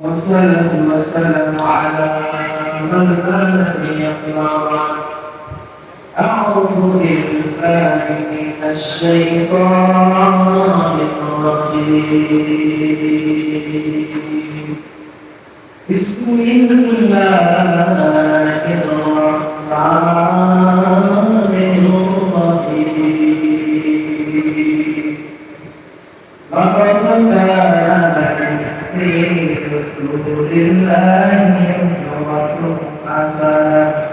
والسلام والسلام على من كان في قمارا أعوذ بالله من الشيطان الرجيم. بسم الله الرحمن الرحيم. لقد كان في رسول الله صلوات حسنة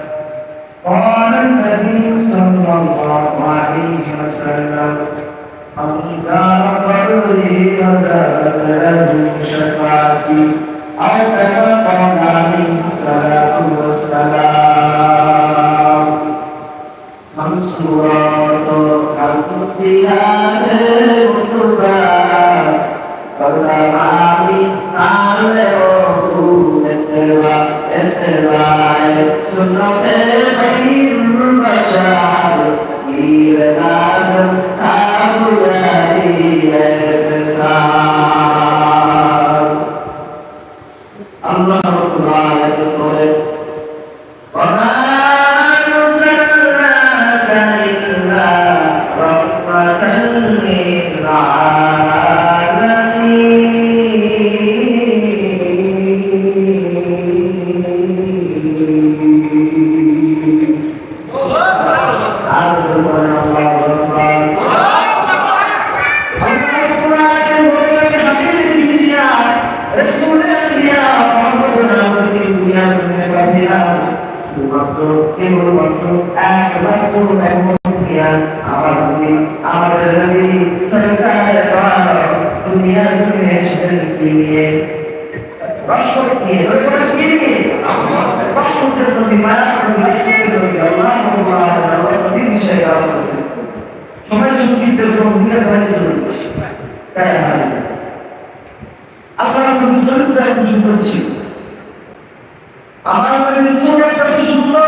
নামে ও এতেবা এতেবা সুন্নতে আমার নবী আমাদের নবী সরকার দুনিয়া দুনিয়া সেদিন কি নিয়ে রহমত নিয়ে রহমত কি নিয়ে রহমতের প্রতি মায়া রহমতের প্রতি আল্লাহ রহমতি বিষয়ে সময় সংক্ষিপ্ত কোনো ভূমিকা ছাড়াই চলে যাচ্ছে তাই আপনারা চরিত্র আয়োজন করছি আমার মনে সুন্দর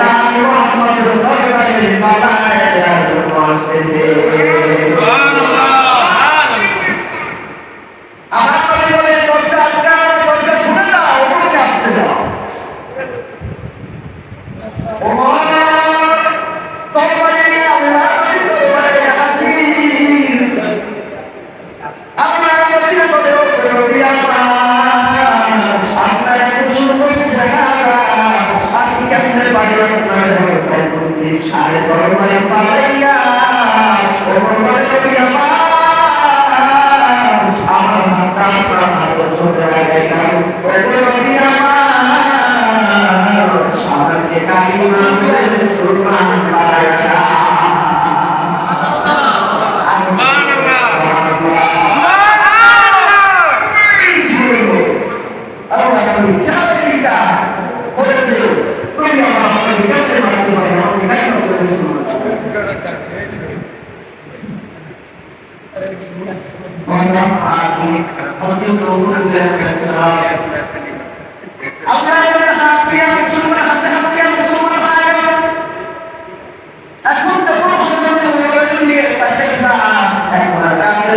তার রহমতের দরবারে পালায় দেওয়ার জন্য আসতেছে আমার নবী বলে দরজা আটকাও না দরজা খুলে দাও ওপরকে আসতে দাও ওমর তরবারি নিয়ে আল্লাহ নবীর দরবারে হাজির আপনার নবীর বলে ও নবী আমার আপনার এত সুন্দর চেহারা আমি কেমনে পারি আপনার দরবারে করতে এখন যখন হজরত ওমর দিয়ে তাকে না এখন আর কাকের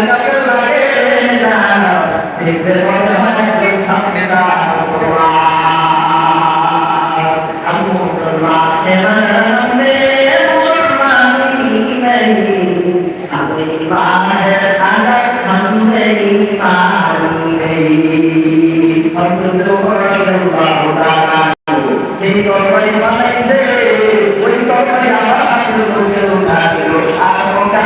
হজরত ওমর রাদিয়াল্লাহু তাআলা যে তরবারি আমার মধ্যে আর মক্কার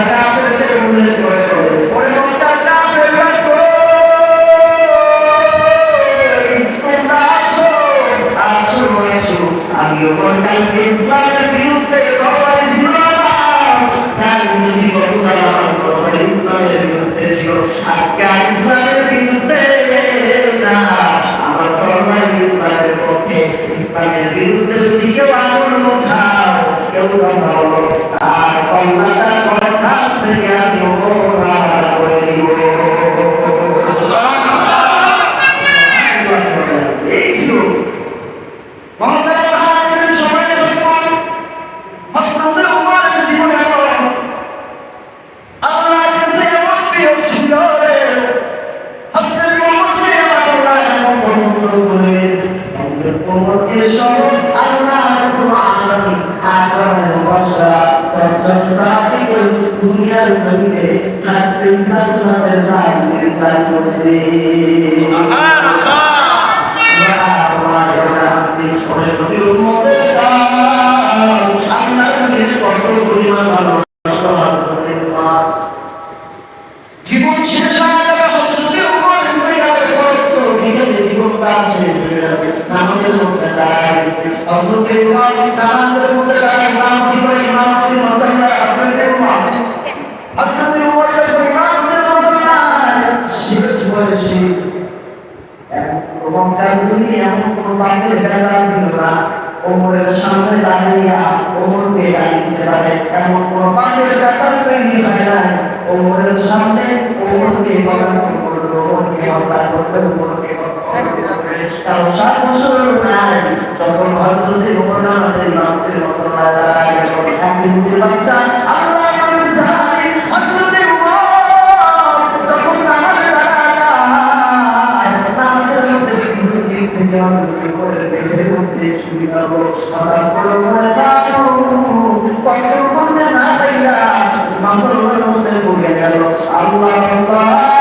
কথা বলো তার কল্যাণটা কথা থেকে আমি ওরা করে দিব এই ছিল মহাতারা মহারাজের সময় সম্পদ হজরতের উমরের জীবন এমন আল্লাহর কাছে এমন প্রিয় ছিল রে হজরত উমরকে আল্লাহ এমন পছন্দ করে হজরত উমরকে সহ আল্লাহর কুরআন আযানের বর্ষা তখন সাদিক জমিতে থাকতে জান্নাতে তার করছে। জীবন শেষ হয়ে মধ্যে দাঁড়ায় হজরতে উমর নামাজের মধ্যে দাঁড়ায় ইমামতি করে ইমামতির মশাল্লায় হজরতে উমর হজরতে উমর যখন ইমামতির মশাল্লায় শেষ বয়সে মক্কার এমন কোন বাঘের বেলা ছিল না। ওমরের সামনে দাঁড়িয়ে ওমরকে দাঁড়িয়ে পারে। এমন কোন বাঘের ব্যাপার তৈরি হয় না। ওমরের সামনে, ওমরকে কটাক্ষ করবে ওমরকে হত্যা করবে ওমরকে কারও সাহস নাই যখন হজরত ওমর নামাজের ইমামতের মসল্লায় দাঁড়ায় এক বাচ্চা আল্লাহ নবীর সাহাবী হজরত কন্ট্রোল করতে না পাইরা মাসলের মধ্যে আল্লাহ আল্লাহ।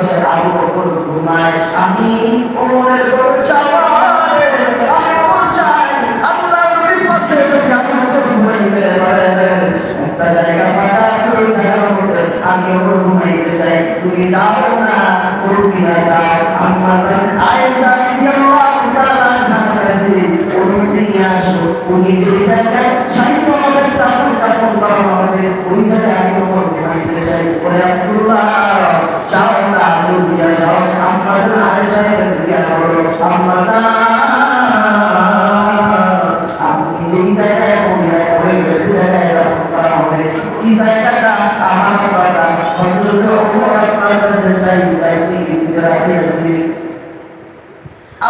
পাশে আবু বকর ঘুমায়, আমি ওমরের বড় চাওয়া আমি ওমর চাই, আল্লাহ নবীর পাশে যদি আবু বকর ঘুমাইতে পারে, একটা জায়গা ফাঁকা আছে ওই জায়গার মধ্যে আমি ওমর ঘুমাইতে চাই, তুমি যাও না দিয়া যাও। আম্মা জান আয়েশা রাদিয়াল্লাহু তাআলা কাছে অনুমতি নিয়ে আসো উনি যে জায়গায় সাহিত্য আমাদের দাফন কাফন করানো হবে ওই জায়গায় আমি চাই ওরে আব্দুল্লাহ যাও না ওর দিয়া যাও আম্মা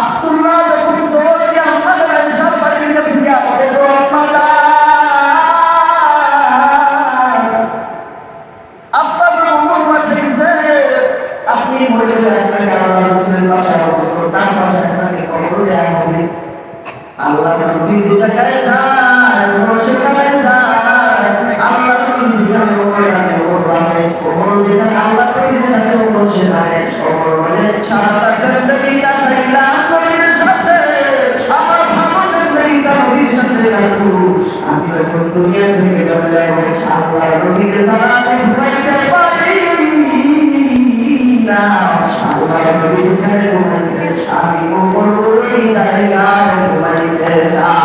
আব্দুল্লাহ সারাটা জিন্দগি কাটাইলাম নবীর সাথে আমার ভালো জিন্দগিটা নবীর সাথে কাটবো আমি যখন দুনিয়া থেকে চলে যাব আল্লাহ নবীকে ছাড়া আমি ঘুমাইতে পারি না আল্লাহ নবী যেখানে ঘুমাইছে আমি ওমর ওই জায়গায় ঘুমাইতে চাই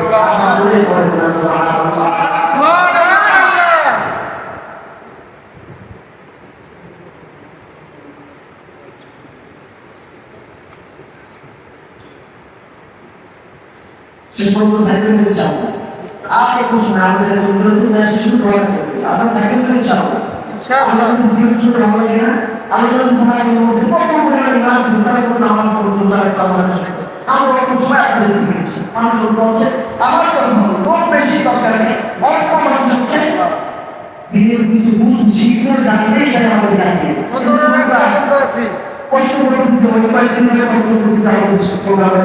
সুবহানাল্লাহ শেষ পর্যন্ত ইনশাআল্লাহ আর একটু নাম রসুল না শুরু করা আপনার থাকবেন তো ইনশাআল্লাহ। আল্লাহ জীবন শুনতে ভালো লাগে না। আল্লাহ সাহায্যের মধ্যে কত পরিমাণ ইমান ছিল কত নামাজ পড়তো তার কথা আমরা অল্প সময় আপনাদের দিয়েছি মানুষ বলছে আমার কথা খুব বেশি দরকার নেই অল্প মানুষ হচ্ছে। দিনের কিছু বুঝ শিখতে জানলেই তাই আমাদের জানিয়ে কষ্ট করতেছি ওই কয়েকদিন ধরে কষ্ট করতেছি আমাদের প্রোগ্রামের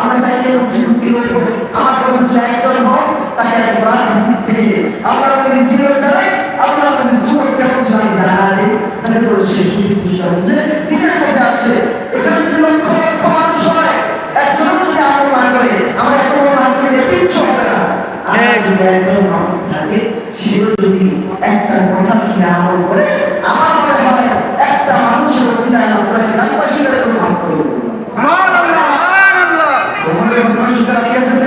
আমরা চাইলে হচ্ছে ঢুকি হইব আমার কথা ছিল একজন হোক তাকে এক প্রাণ হাদিস থেকে আমরা যদি জীবন চালাই আমরা যদি সুযোগ কেমন ছিল আমি জানা দিই তাতে করে সে সুযোগ বুঝতে হচ্ছে দিনের পথে আসে এখানে যদি লক্ষ লক্ষ মানুষ হয় একজনও যদি আমল না করে আমরা একটা নাম দিলে কিচ্ছু হবে না আর যদি একজন মানুষ থাকে সে যদি একটা কথা শুনে আমল করে আমার মনে হয় একটা মানুষের ওসিলায় আমরা গ্রামবাসীরা কোনো ভাগ করে দেবো তোমাদের ঘটনা শুনতে রাজি আছেন তো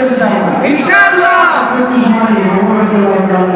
ইনশাআল্লাহ একটু সময় নিয়ে ওমর রাদিয়াল্লাহু তাআলা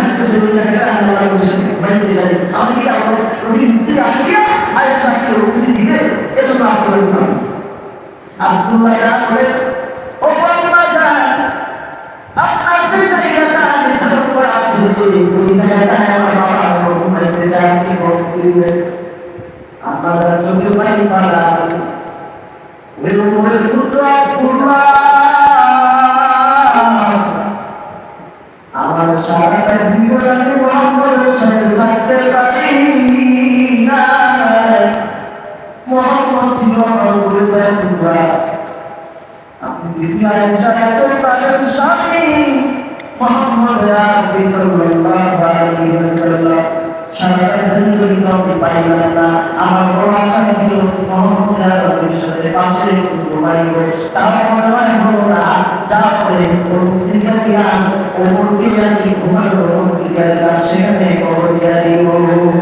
থাকতে চাই ওই জায়গাটা আমি আল্লাহ নবীর সাথে ঘুমাইতে চাই আমি কি আল্লাহ নবীর স্ত্রী আলিয়া আয়েশাকে অনুমতি দিবে এজন্য আপনার নাম আব্দুল্লাহ যা বলে ও আম্মা জান আপনার যে জায়গাটা নির্ধারণ করা আছে ওই জায়গাটায় আমার বাবা ঘুমাইতে চাই আপনি অনুমতি দিবেন আম্মা জান চোখের পানি পালা উমরের পুত্র আব্দুল্লাহ আমার বড় আশা ছিল মোহাম্মদ সাথে পাশে তার মনে হয় হলো না যা করে অনুমতি দিয়া অনুমতি দিয়ে ঘুমালো অনুমতি দিয়া দিলাম সেখানে কবর দিয়া দিব অনুমতি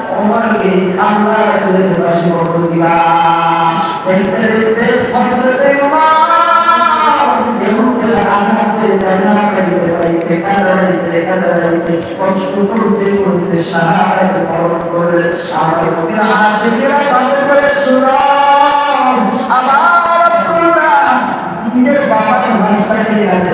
ওমরকে আল্লাহ রাসূলের পাশে করে দিবা। দেখতে দেখতে এবং এর আঘাতে দেখা করিতে পাইতে কাঁদাইতে কাঁদাইতে কষ্ট করে আমার করে আব্দুল্লাহ নিজের বাবার রাস্তাকে কাজে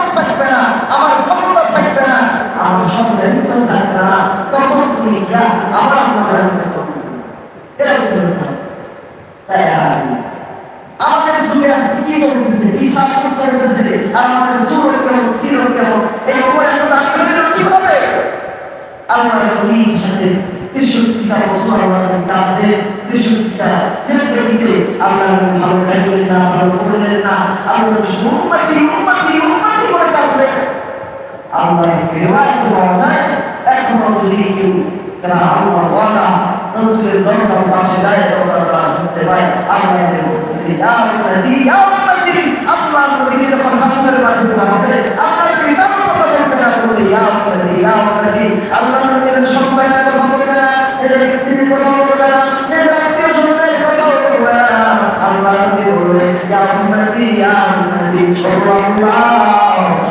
থাকবে না, আমার ক্ষমতা থাকবে না। আমার দায়িত্ব থাকবে না তখন তুমি গিয়া এটা তাই আমাদের যুগে কি চলতেছে? চলতেছে। আর আমাদের কেমন কেমন? এই এত দামি হইল কীভাবে? নবীর সাথে আল্লাহ দিতে আল্লাহ নবী ভালো গাইলেন না ভালো করলেন না আল্লাহ উম্মতি উম্মতি উম্মতি করে কাঁদলেন আল্লাহ রিওয়ায়াত পাওয়া যায় এখনও যদি কেউ যারা আল্লাহ ওয়াদা রসুলের রক্ষার পাশে যায় তখন তারা শুনতে পায় আল্লাহ ইয়া উম্মতি ইয়া উম্মতি আল্লাহ নবীকে যখন হাসরের মাঠে তোলা হবে আল্লাহ কারও কথা বলবে না বলবে ইয়া উম্মতি ইয়া উম্মতি আল্লাহ নবী এদের সন্তানের কথা বলবে না এদের স্ত্রীর কথা বলবে না এদের আত্মীয় স্বজনের কথা বলবে না আল্লাহ নবী বলবে ইয়া উম্মতি ইয়া উম্মতি আল্লাহ।